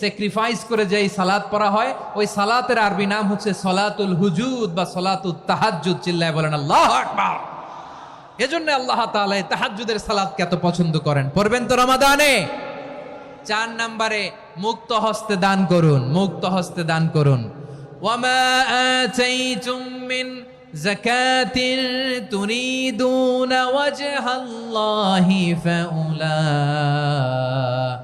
Sacrifice করে যে সালাদ পড়া হয়, ওই সালাতের আরবি নাম হচ্ছে সলাতুল হুজুদ বা সলাতুল তাহাজ্জুদ, চিল্লায় বলেন, আল্লাহ আকবার! এজন্য আল্লাহ তাআলা এই তাহাজ্জুদের সালাদকে এত পছন্দ করেন। পড়বেন তো রমাদানে? চার নম্বরে, মুক্ত হস্তে দান করুন, মুক্ত হস্তে দান করুন। ওয়ামা আতাইতুম মিন ওয়াজহাল্লাহি ফাউলাইকা হুমুল মুদঈফুন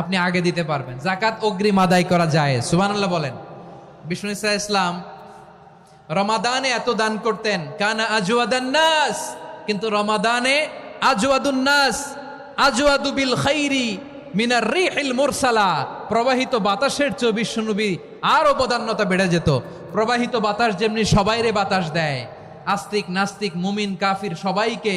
আপনি আগে দিতে পারবেন। জাকাত অগ্রিম আদায় করা যায় সুবহানাল্লাহ বলেন। বিষ্ণু ইসা ইসলাম, রমাদানে এত দান করতেন, কানা আজওয়াদান নাস, কিন্তু রমাদানে আজওয়াদুন নাস, আজওয়াদু বিল খাইরি মিনার রিহিল মুরসালা, প্রবাহিত বাতাসের চেয়ে বিশ্বনবী আরও বদান্যতা বেড়ে যেত। প্রবাহিত বাতাস যেমনি সবাইরে বাতাস দেয়, আস্তিক নাস্তিক, মুমিন, কাফির সবাইকে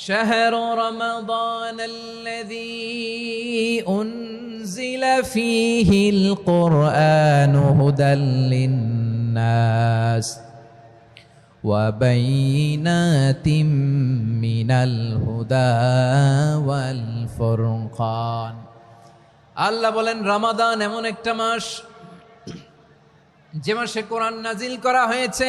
شهر رمضان الذي أنزل فيه القرآن هدى للناس وبينات من الهدى والفرقان আল্লাহ বলেন রমাদান এমন একটা মাস যে মাসে কোরআন নাজিল করা হয়েছে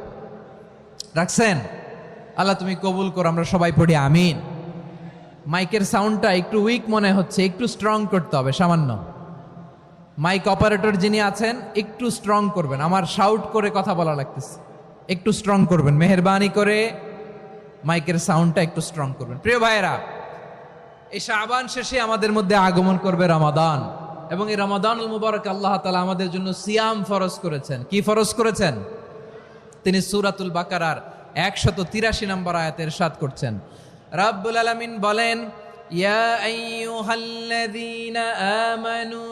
রাখছেন? আল্লাহ তুমি কবুল করো, আমরা সবাই পড়ি, আমিন। মাইকের সাউন্ডটা একটু উইক মনে হচ্ছে, একটু স্ট্রং করতে হবে, সামান্য। মাইক অপারেটর যিনি আছেন, একটু স্ট্রং করবেন। আমার শাউট করে কথা বলা লাগতেছে। একটু স্ট্রং করবেন, মেহরবানি করে মাইকের সাউন্ডটা একটু স্ট্রং করবেন। প্রিয় ভাইয়েরা, এই শাবান শেষে আমাদের মধ্যে আগমন করবে রমাদান। এবং এই রমাদানুল মুবারক আল্লাহ তালা আমাদের জন্য সিয়াম ফরজ করেছেন। কি ফরজ করেছেন? তিনি সুরাতুল বাকারার একশত তিরাশি নম্বর আয়াতের সাত করছেন। রাব্বুল আলামিন বলেন আমানু,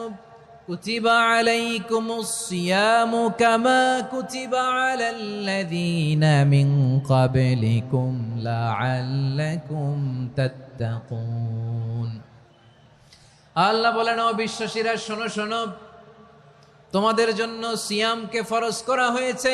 কুতিবা আলাইকুমুস সিয়ামু কামা কুতিবা আলাল্লাযীনা মিন ক্বাবলিকুম লাআল্লাকুম তাত্তাকুন। আল্লাহ বলেন, ও বিশ্বাসীরা, শোনো শোনো, তোমাদের জন্য সিয়ামকে ফরজ করা হয়েছে।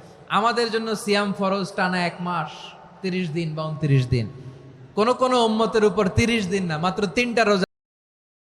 আমাদের জন্য সিয়াম ফরজ টানা এক মাস, তিরিশ দিন বা উনত্রিশ দিন। কোন কোনো উম্মতের উপর তিরিশ দিন না, মাত্র তিনটা রোজা